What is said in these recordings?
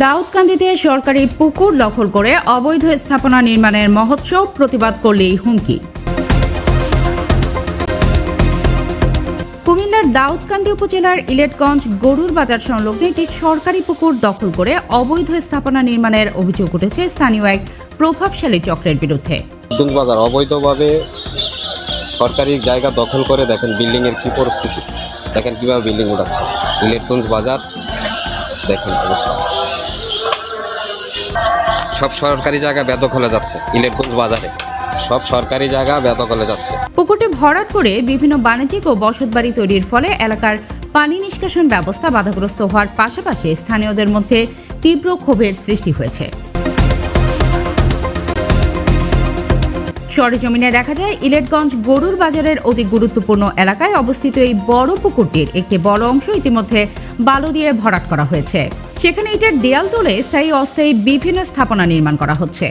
দাউদকান্দিতে সরকারি পুকুর দখল করে অবৈধ স্থাপনা নির্মাণের মহোৎসব প্রতিবাদ করলেই হুমকি। কুমিল্লার দাউদকান্দি উপজেলার ইলেটগঞ্জ গরুর বাজার সংলগ্ন একটি সরকারি পুকুর দখল করে অবৈধ স্থাপনা নির্মাণের অভিযোগ উঠেছে স্থানীয় এক প্রভাবশালী চক্রের বিরুদ্ধে। বাজার অবৈধভাবে সরকারি জায়গা দখল করে দেখেন বিল্ডিং এর কি পরিস্থিতি। দেখেন কীভাবে বিল্ডিং উঠাচ্ছে। ইলেকট্রনিক্স বাজার, দেখেন অবস্থা। সব সরকারি জায়গা বেদখলে যাচ্ছে ইলেকট্রনিক্স বাজারে। সব সরকারি জায়গা বেদখলে যাচ্ছে। পুকুরটি ভরাট করে বিভিন্ন বাণিজ্যিক ও বসতবাড়ি তৈরির ফলে এলাকার পানি নিষ্কাশন ব্যবস্থা বাধাগ্রস্ত হওয়ার পাশাপাশি স্থানীয়দের মধ্যে তীব্র ক্ষোভের সৃষ্টি হয়েছে। সরেজমিনে দেখা যায় ইলেটগঞ্জ গরুর বাজারের অতি গুরুত্বপূর্ণ এলাকায় অবস্থিত এই বড় পুকুরটির একটি বড় অংশ ইতিমধ্যে বালু দিয়ে ভরাট করা হয়েছে। সেখানে ইটের দেয়াল তুলে স্থায়ী অস্থায়ী বিভিন্ন স্থাপনা নির্মাণ করা হচ্ছে।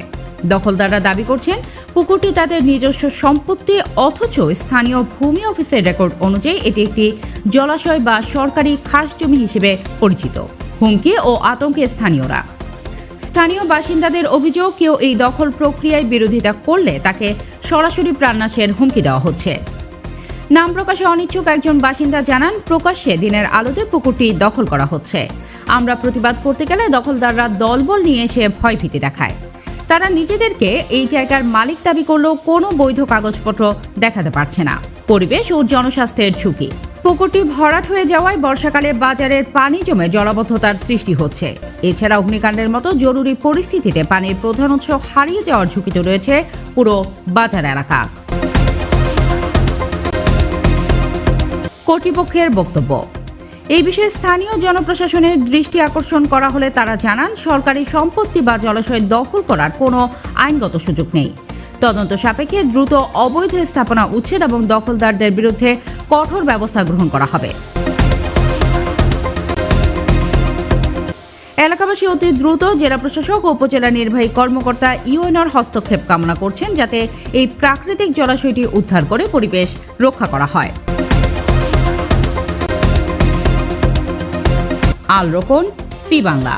দখলদাররা দাবি করছেন, পুকুরটি তাদের নিজস্ব সম্পত্তি অথচ স্থানীয় ভূমি অফিসের রেকর্ড অনুযায়ী এটি একটি জলাশয় বা সরকারি খাস জমি হিসেবে পরিচিত, হুমকি ও আতঙ্কে স্থানীয়রা। স্থানীয় বাসিন্দাদের অভিযোগ, কেউ এই দখল প্রক্রিয়ায় বিরোধিতা করলে তাকে সরাসরি প্রাণনাশের হুমকি দেওয়া হচ্ছে। নাম প্রকাশে অনিচ্ছুক একজন বাসিন্দা জানান, প্রকাশ্যে দিনের আলোতে পুকুরটি দখল করা হচ্ছে। আমরা প্রতিবাদ করতে গেলে দখলদাররা দলবল নিয়ে এসে ভয়ভীতি দেখায়। তারা নিজেদেরকে এই জায়গার মালিক দাবি করলেও কোনো বৈধ কাগজপত্র দেখাতে পারছে না। পরিবেশ ও জনস্বাস্থ্যের ঝুঁকি। পুকুরটি ভরাট হয়ে যাওয়ায় বর্ষাকালে বাজারের পানি জমে জলাবদ্ধতার সৃষ্টি হচ্ছে। এছাড়া অগ্নিকাণ্ডের মতো জরুরি পরিস্থিতিতে পানির প্রধান উৎস হারিয়ে যাওয়ার ঝুঁকিতে রয়েছে পুরো বাজার এলাকা। কর্তৃপক্ষের বক্তব্য। এই বিষয়ে স্থানীয় জনপ্রশাসনের দৃষ্টি আকর্ষণ করা হলে তারা জানান, সরকারি সম্পত্তি বা জলাশয় দখল করার কোনো আইনগত সুযোগ নেই। তদন্ত সাপেক্ষে দ্রুত অবৈধ স্থাপনা, উচ্ছেদ এবং দখলদারদের বিরুদ্ধে কঠোর ব্যবস্থা গ্রহণ করা হবে। এলাকাবাসী অতি দ্রুত জেলা প্রশাসক ও উপজেলা নির্বাহী কর্মকর্তা ইউএনআর হস্তক্ষেপ কামনা করছেন, যাতে এই প্রাকৃতিক জলাশয়টি উদ্ধার করে পরিবেশ রক্ষা করা হয়। আল রোকন সি বাংলা।